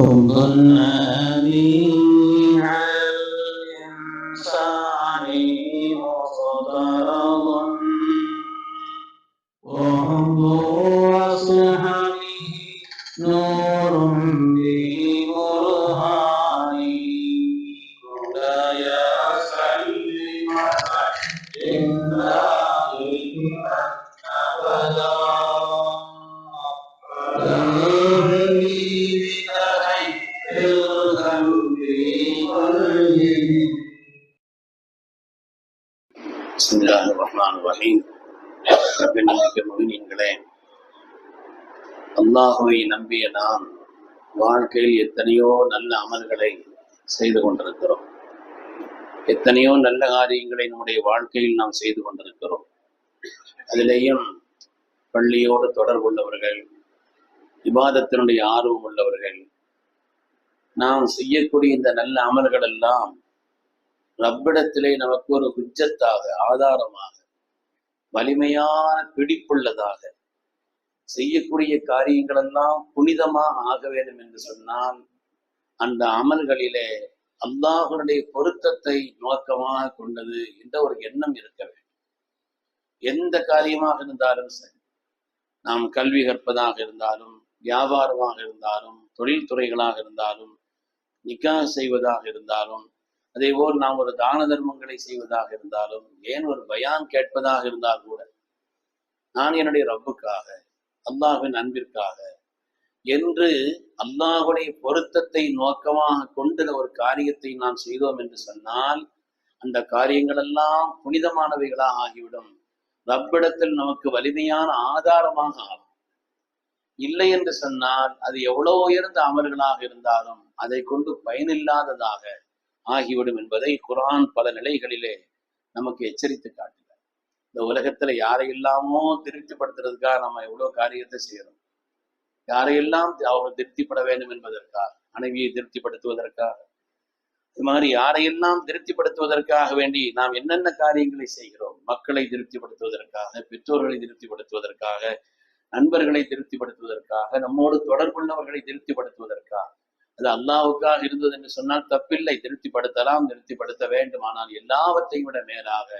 وضل الإنسان نور به அல்லாஹுவை நம்பிய நாம் வாழ்க்கையில் எத்தனையோ நல்ல அமல்களை செய்து கொண்டிருக்கிறோம். எத்தனையோ நல்ல காரியங்களை நம்முடைய வாழ்க்கையில் நாம் செய்து கொண்டிருக்கிறோம். அதிலேயும் பள்ளியோடு தொடர்புள்ளவர்கள் விவாதத்தினுடைய ஆர்வம் உள்ளவர்கள் நாம் செய்யக்கூடிய இந்த நல்ல அமல்கள் எல்லாம் ரப்பிடத்திலே நமக்கு ஒரு குஜத்தாக ஆதாரமாக வலிமையான பிடிப்புள்ளதாக செய்யக்கூடிய காரியங்களெல்லாம் புனிதமாக ஆக வேண்டும் என்று சொன்னால் அந்த அமல்களிலே அல்லாஹனுடைய பொருத்தத்தை நோக்கமாக கொண்டது என்ற ஒரு எண்ணம் இருக்க வேண்டும். எந்த காரியமாக இருந்தாலும் சரி நாம் கல்வி கற்பதாக இருந்தாலும் வியாபாரமாக இருந்தாலும் தொழில்துறைகளாக இருந்தாலும் நிக்கா செய்வதாக இருந்தாலும் அதே போல் நாம் ஒரு தான தர்மங்களை செய்வதாக இருந்தாலும் ஏன் ஒரு பயான் கேட்பதாக இருந்தால் கூட நான் என்னுடைய ரப்புக்காக அல்லாஹின் அன்பிற்காக என்று அல்லாஹுடைய பொருத்தத்தை நோக்கமாக கொண்டு ஒரு காரியத்தை நாம் செய்தோம் என்று சொன்னால் அந்த காரியங்கள் எல்லாம் புனிதமானவைகளாக ஆகிவிடும். ரப்பிடத்தில் நமக்கு வலிமையான ஆதாரமாக ஆகும். இல்லை என்று சொன்னால் அது எவ்வளவு உயர்ந்த அமல்களாக இருந்தாலும் அதை கொண்டு பயனில்லாததாக ஆகிவிடும் என்பதை குரான் பல நிலைகளிலே நமக்கு எச்சரித்து காட்டுகிறார். இந்த உலகத்துல யாரையெல்லாமோ திருப்திப்படுத்துறதுக்காக நம்ம எவ்வளவு காரியத்தை செய்யறோம். யாரையெல்லாம் அவர்கள் திருப்திப்பட வேண்டும் என்பதற்காக மனைவியை திருப்திப்படுத்துவதற்காக இது மாதிரி யாரையெல்லாம் திருப்திப்படுத்துவதற்காக வேண்டி நாம் என்னென்ன காரியங்களை செய்கிறோம் மக்களை திருப்திப்படுத்துவதற்காக பெற்றோர்களை திருப்திப்படுத்துவதற்காக நண்பர்களை திருப்திப்படுத்துவதற்காக நம்மோடு தொடர்புள்ளவர்களை திருப்திப்படுத்துவதற்காக அது அல்லாவுக்காக இருந்தது என்று சொன்னால் தப்பில்லை. திருப்திப்படுத்தலாம் திருப்திப்படுத்த வேண்டும். ஆனால் எல்லாவற்றையும் விட மேலாக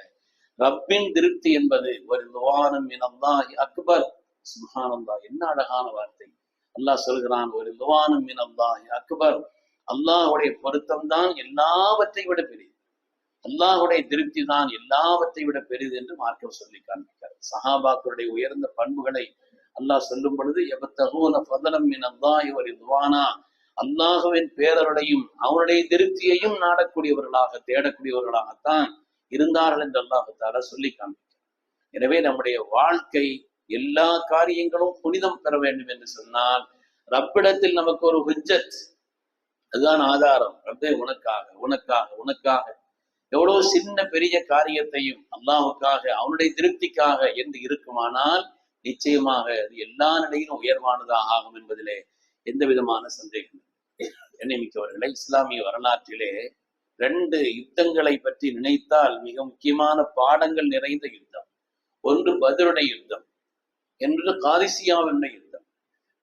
ரப்பின் திருப்தி என்பது ஒரு துவானம் அல்லாஹி அக்பர். சுஹானந்தா என்ன அழகான வார்த்தை. அல்லாஹ் சொல்கிறான் ஒரு துவானம் இனம்தான் அக்பர். அல்லாஹுடைய பொருத்தம்தான் எல்லாவற்றை விட பெரியது. அல்லாஹுடைய திருப்தி தான் எல்லாவற்றை விட பெரியது என்று மார்க்கம் சொல்லி காண்பிக்கிறார். சஹாபாக்களுடைய உயர்ந்த பண்புகளை அல்லாஹ் சொல்லும் பொழுது எபத்தகூன பதனம் மின் ஒரு துவானா அல்லாஹுவின் பேரருடையும் அவனுடைய திருப்தியையும் நாடக்கூடியவர்களாக தேடக்கூடியவர்களாகத்தான் இருந்தார்கள் என்று அல்லாஹால சொல்லி காண்பித்தார் எனவே நம்முடைய வாழ்க்கை எல்லா காரியங்களும் புனிதம் பெற வேண்டும் என்று சொன்னால் ரப்பிடத்தில் நமக்கு ஒரு ஹுஜத் அதுதான் ஆதாரம். ரப்பே உனக்காக உனக்காக உனக்காக. எவ்வளவு சின்ன பெரிய காரியத்தையும் அல்லாஹுக்காக அவனுடைய திருப்திக்காக என்று இருக்குமானால் நிச்சயமாக அது எல்லா நிலையிலும் உயர்வானதாக ஆகும் என்பதிலே எந்த விதமான சந்தேகம் எண்ணிமிக்கவர்களை இஸ்லாமிய வரலாற்றிலே ரெண்டு யுத்தங்களை பற்றி நினைத்தால் மிக முக்கியமான பாடங்கள் நிறைந்த யுத்தம். ஒன்று பதிலுடைய யுத்தம் என்று காதிசியாவினுடைய யுத்தம்.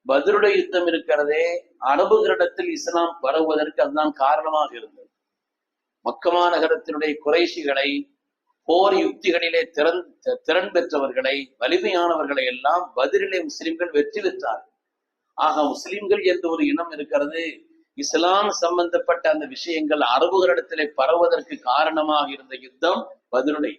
பதிலுடைய யுத்தம் இருக்கிறதே அரபுகளிடத்தில் இஸ்லாம் பரவுவதற்கு அதுதான் காரணமாக இருந்தது. மக்கமா நகரத்தினுடைய குறைஷிகளை போர் யுக்திகளிலே திறன் திறன் பெற்றவர்களை வலிமையானவர்களை எல்லாம் பதிலிலே முஸ்லிம்கள் வெற்றி பெற்றார்கள். ஆக முஸ்லிம்கள் என்ற ஒரு இனம் இருக்கிறது? இஸ்லாம் சம்பந்தப்பட்ட அந்த விஷயங்கள் அரபுகளிடத்திலே பரவுவதற்கு காரணமாக இருந்த யுத்தம் பதிலுடை.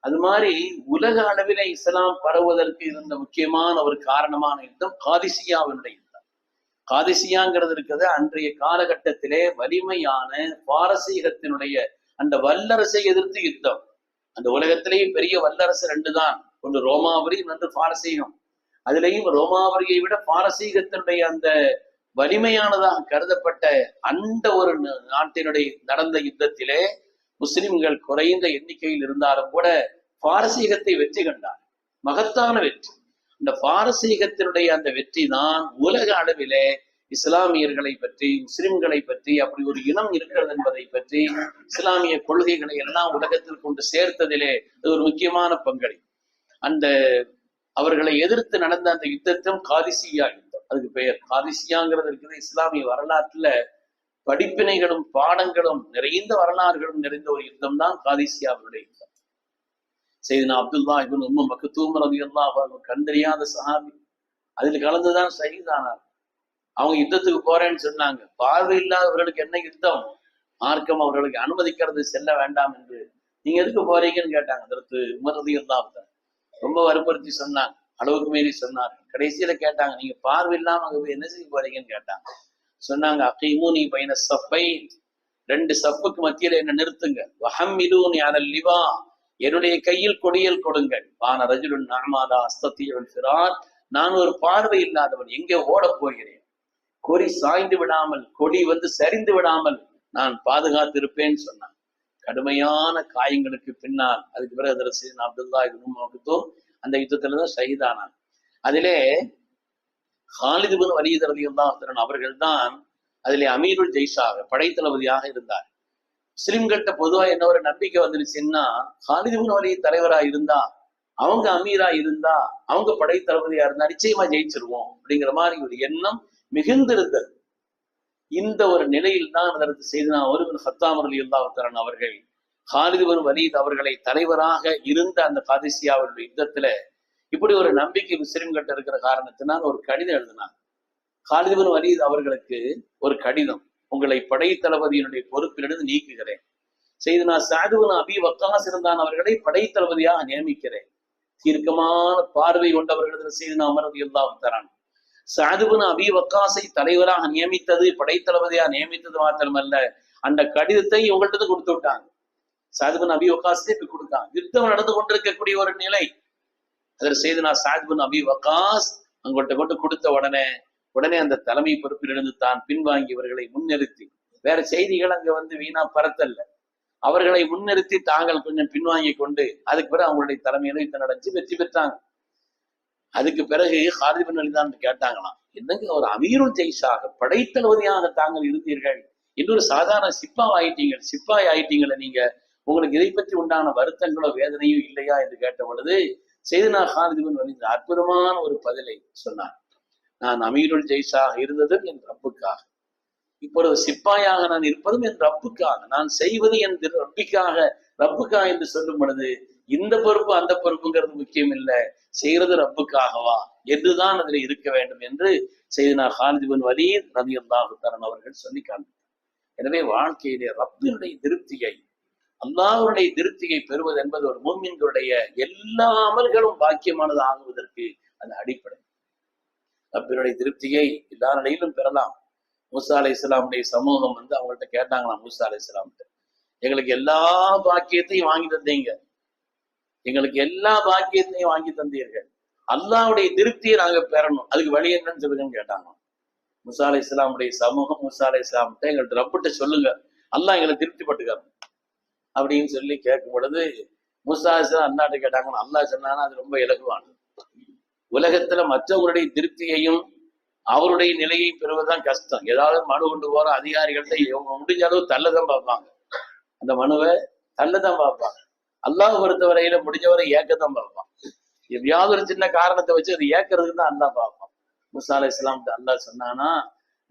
அது மாதிரி உலக அளவிலே இஸ்லாம் பரவுவதற்கு இருந்த முக்கியமான ஒரு காரணமான யுத்தம் காதிசியாவினுடைய யுத்தம். காதிசியாங்கிறது இருக்கிறது அன்றைய காலகட்டத்திலே வலிமையான பாரசீகத்தினுடைய அந்த வல்லரசை எதிர்த்து யுத்தம். அந்த உலகத்திலேயே பெரிய வல்லரசு ரெண்டு தான் ஒன்று ரோமாபுரி ஒன்று பாரசீகம். அதுலேயும் ரோமாவரியை விட பாரசீகத்தினுடைய அந்த வலிமையானதாக கருதப்பட்ட அந்த ஒரு நாட்டினுடைய நடந்த யுத்தத்திலே முஸ்லிம்கள் குறைந்த எண்ணிக்கையில் இருந்தாலும் கூட பாரசீகத்தை வெற்றி கண்டார். மகத்தான வெற்றி. இந்த பாரசீகத்தினுடைய அந்த வெற்றி தான் உலக அளவிலே இஸ்லாமியர்களை பற்றி முஸ்லிம்களை பற்றி அப்படி ஒரு இனம் இருக்கிறது என்பதை பற்றி இஸ்லாமிய கொள்கைகளை எல்லாம் உலகத்தில் கொண்டு சேர்த்ததிலே அது ஒரு முக்கியமான பங்களிப்பு. அந்த அவர்களை எதிர்த்து நடந்த அந்த யுத்தத்தும் காதிசியா யுத்தம். அதுக்கு பெயர். காதிசியாங்கிறது இருக்குது இஸ்லாமிய வரலாற்றுல படிப்பினைகளும் பாடங்களும் நிறைந்த வரலாறுகளும் நிறைந்த ஒரு யுத்தம் தான் காதிசியாவுடைய யுத்தம். செய்தினா அப்துல்லா இவன் உம்ம மக்குத்தூம் ரலியல்லாஹு அன்ஹு கண் சஹாபி. அதில் கலந்துதான் சகிதானார் அவங்க யுத்தத்துக்கு போறேன்னு சொன்னாங்க. பார்வை இல்லாதவர்களுக்கு என்ன யுத்தம்? மார்க்கம் அவர்களுக்கு அனுமதிக்கிறது செல்ல வேண்டாம் என்று. நீங்க எதுக்கு போறீங்கன்னு கேட்டாங்க. அதற்கு உமரதி இருந்தாங்க ரொம்ப வற்புறுத்தி சொன்னாங்க. அளவுக்கு மீறி சொன்னார் கடைசியில கேட்டாங்க நீங்க பார்வை இல்லாம அங்க போய் என்ன செய்ய போறீங்கன்னு கேட்டாங்க. சொன்னாங்க அக்கைமூ நீ பையன சப்பை ரெண்டு சப்புக்கு மத்தியில என்ன நிறுத்துங்க. வஹம்மிலூனி அலல் லிவா. என்னுடைய கையில் கொடியல் கொடுங்கள். பான ரஜுலுன் நாமாதா அஸ்தத்தியவன் சிறார் நான் ஒரு பார்வை இல்லாதவன். எங்கே ஓடப் போகிறேன்? கொடி சாய்ந்து விடாமல் கொடி வந்து சரிந்து விடாமல் நான் பாதுகாத்திருப்பேன்னு சொன்னான் கடுமையான காயங்களுக்கு பின்னால் அதுக்கு பிறகு அதரசு அப்துல்லா இபுத்தும் அந்த யுத்தத்துல தான் ஷஹீதானான் அதிலே ஹாலிது பின் வலீத் ரலியல்லாஹு அவர்கள் தான் அதிலே அமீருல் ஜெய்ஷாக படைத்தளபதியாக இருந்தார். முஸ்லிம்கள்ட்ட பொதுவா என்ன ஒரு நம்பிக்கை வந்துருச்சுன்னா ஹாலிது பின் வலீத் தலைவரா இருந்தா அவங்க அமீரா இருந்தா அவங்க படைத்தளபதியா இருந்தா நிச்சயமா ஜெயிச்சிருவோம் அப்படிங்கிற மாதிரி ஒரு எண்ணம் மிகுந்திருந்தது. இந்த ஒரு நிலையில் தான் அதற்கு செய்தனா ஒருவன் ஹத்தாம் அலி அவர்கள் ஹாலிது பின் வலீத் அவர்களை தலைவராக இருந்த அந்த காதிசியாவுடைய யுத்தத்துல இப்படி ஒரு நம்பிக்கை முஸ்லிம்கிட்ட இருக்கிற காரணத்தினால் ஒரு கடிதம் எழுதினார். ஹாலிது வலீத் அவர்களுக்கு ஒரு கடிதம் உங்களை படைத்தளபதியினுடைய பொறுப்பிலிருந்து நீக்குகிறேன். செய்தனா சாதுவன் அபி வக்காஸ் இருந்தான் அவர்களை படைத்தளபதியாக நியமிக்கிறேன். தீர்க்கமான பார்வை கொண்டவர்களிடத்தில் செய்தனா அமரது எல்லாம் தரான் சாதுபுன் அபி வக்காசை தலைவராக நியமித்தது படைத்தளபதியா நியமித்தது மாத்திரமல்ல. அந்த கடிதத்தை உங்கள்கிட்ட கொடுத்து விட்டாங்க. சாதுபுன் அபி வக்காசத்தை இப்ப கொடுத்தாங்க யுத்தம் நடந்து கொண்டிருக்கக்கூடிய ஒரு நிலை. அதில் செய்து நான் சாதுபுன் அபி வக்காஸ் அவங்கள்ட்ட கொண்டு கொடுத்த உடனே உடனே அந்த தலைமை பொறுப்பிலிருந்து தான் பின்வாங்கியவர்களை முன்னிறுத்தி வேற செய்திகள் அங்க வந்து வீணா பரத்தல்ல. அவர்களை முன்னிறுத்தி தாங்கள் கொஞ்சம் பின்வாங்கி கொண்டு அதுக்கு பிறகு அவங்களுடைய தலைமையில யுத்தம் நடந்து வெற்றி பெற்றாங்க. அதுக்கு பிறகு ஹாலித் பின் அலி கேட்டாங்களாம். என்னங்க ஒரு அமீருல் ஜெய்ஷாக படைத்தளபதியாக தாங்கள் இருந்தீர்கள். இன்னொரு சாதாரண சிப்பாய் ஆயிட்டீங்க சிப்பாய் ஆயிட்டீங்களே நீங்க. உங்களுக்கு இதை பற்றி உண்டான வருத்தங்களோ வேதனையோ இல்லையா என்று கேட்ட பொழுது செய்தனா ஹாலித் பின் அற்புதமான ஒரு பதிலை சொன்னார். நான் அமீருல் ஜெய்ஷாக இருந்ததும் என் ரப்புக்காக. இப்பொழுது சிப்பாயாக நான் இருப்பதும் என் ரப்புக்காக. நான் செய்வது என் ரப்பிக்காக ரப்புக்கா என்று சொல்லும் பொழுது இந்த பொறுப்பு அந்த பொறுப்புங்கிறது முக்கியம் இல்லை. செய்யறது ரப்புக்காகவா? என்றுதான் அதில் இருக்க வேண்டும் என்று செய்தினா ஹாலித் வலீத் ரதி அல்லாஹுத்தரன் அவர்கள் சொல்லி காண்பித்தார். எனவே வாழ்க்கையிலே ரப்பினுடைய திருப்தியை அல்லாஹருடைய திருப்தியை பெறுவது என்பது ஒரு மூமின்களுடைய எல்லா அமல்களும் பாக்கியமானது ஆகுவதற்கு அது அடிப்படை. ரப்பினுடைய திருப்தியை எல்லா நிலையிலும் பெறலாம். மூசா அலை இஸ்லாமுடைய சமூகம் வந்து அவங்கள்ட்ட கேட்டாங்களாம் மூசா அலை இஸ்லாம்கிட்ட எங்களுக்கு எல்லா பாக்கியத்தையும் வாங்கி தந்தீங்க. எங்களுக்கு எல்லா பாக்கியத்தையும் வாங்கி தந்தீர்கள். அல்லாவுடைய திருப்தியை நாங்க பெறணும். அதுக்கு வழி என்னன்னு சொல்லுங்கன்னு கேட்டாங்க. முசா அலை இஸ்லாமுடைய சமூகம் முசா அலை இஸ்லாம்கிட்ட எங்கள்ட்ட ரப்பிட்ட சொல்லுங்க. அல்லாஹ் எங்களை திருப்தி பட்டுக்காரு அப்படின்னு சொல்லி கேட்கும் பொழுது முசா இஸ்லாம் அல்லாட்ட கேட்டாங்கன்னா அல்லாஹ் சொன்னாங்கன்னா அது ரொம்ப இலகுவானது. உலகத்துல மற்றவருடைய திருப்தியையும் அவருடைய நிலையை பெறுவதுதான் கஷ்டம். ஏதாவது மனு கொண்டு போற அதிகாரிகள்ட்ட இவங்க முடிஞ்ச அளவு தள்ளதான் பார்ப்பாங்க. அந்த மனுவை தள்ளதான் பார்ப்பாங்க. அல்லாஹ் பொறுத்தவரையில முடிஞ்சவரை ஏக்கத்தான் பார்ப்பான். எப்பயாவது ஒரு சின்ன காரணத்தை வச்சு அது ஏக்கிறதுக்கு தான் அல்லாஹ் பார்ப்பான். முசா அலை இஸ்லாம் அல்லாஹ் சொன்னானா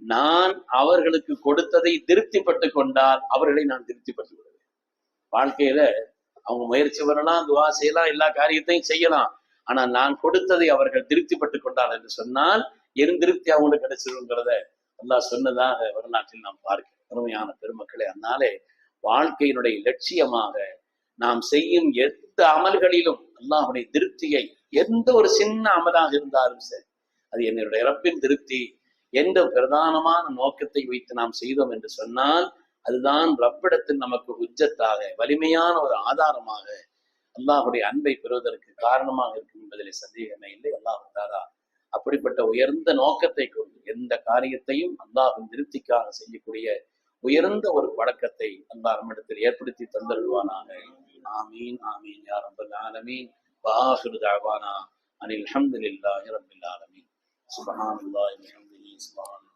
நான் அவர்களுக்கு கொடுத்ததை திருப்திப்பட்டு கொண்டால் அவர்களை நான் திருப்திப்பட்டு விடுவேன் வாழ்க்கையில அவங்க முயற்சி வரலாம் துவா செய்யலாம் எல்லா காரியத்தையும் செய்யலாம். ஆனா நான் கொடுத்ததை அவர்கள் திருப்திப்பட்டு கொண்டால் என்று சொன்னால் என் திருப்தி அவங்களுக்கு கிடைச்சிருங்கிறத அல்லாஹ் சொன்னதாக வரலாற்றில் நாம் பார்க்கிறோம். அருமையான பெருமக்களே அதனாலே வாழ்க்கையினுடைய லட்சியமாக நாம் செய்யும் எந்த அமல்களிலும் அல்லாஹுடைய திருப்தியை எந்த ஒரு சின்ன அமலாக இருந்தாலும் சரி அது என்னுடைய இறப்பின் திருப்தி எந்த பிரதானமான நோக்கத்தை வைத்து நாம் செய்தோம் என்று சொன்னால் அதுதான் ரப்பிடத்தில் நமக்கு உச்சத்தாக வலிமையான ஒரு ஆதாரமாக அல்லாஹுடைய அன்பை பெறுவதற்கு காரணமாக இருக்கும் என்பதிலே சந்தேகமே இல்லை. அல்லாஹு தாரா அப்படிப்பட்ட உயர்ந்த நோக்கத்தை கொண்டு எந்த காரியத்தையும் அல்லாஹின் திருப்திக்காக செய்யக்கூடிய உயர்ந்த ஒரு பழக்கத்தை அல்லாஹ் நம்மிடத்தில் ஏற்படுத்தி தந்தருவானாக آمين آمين يا رب العالمين. وآخر دعوانا أن الحمد لله رب العالمين. سبحان الله وبحمده سبحان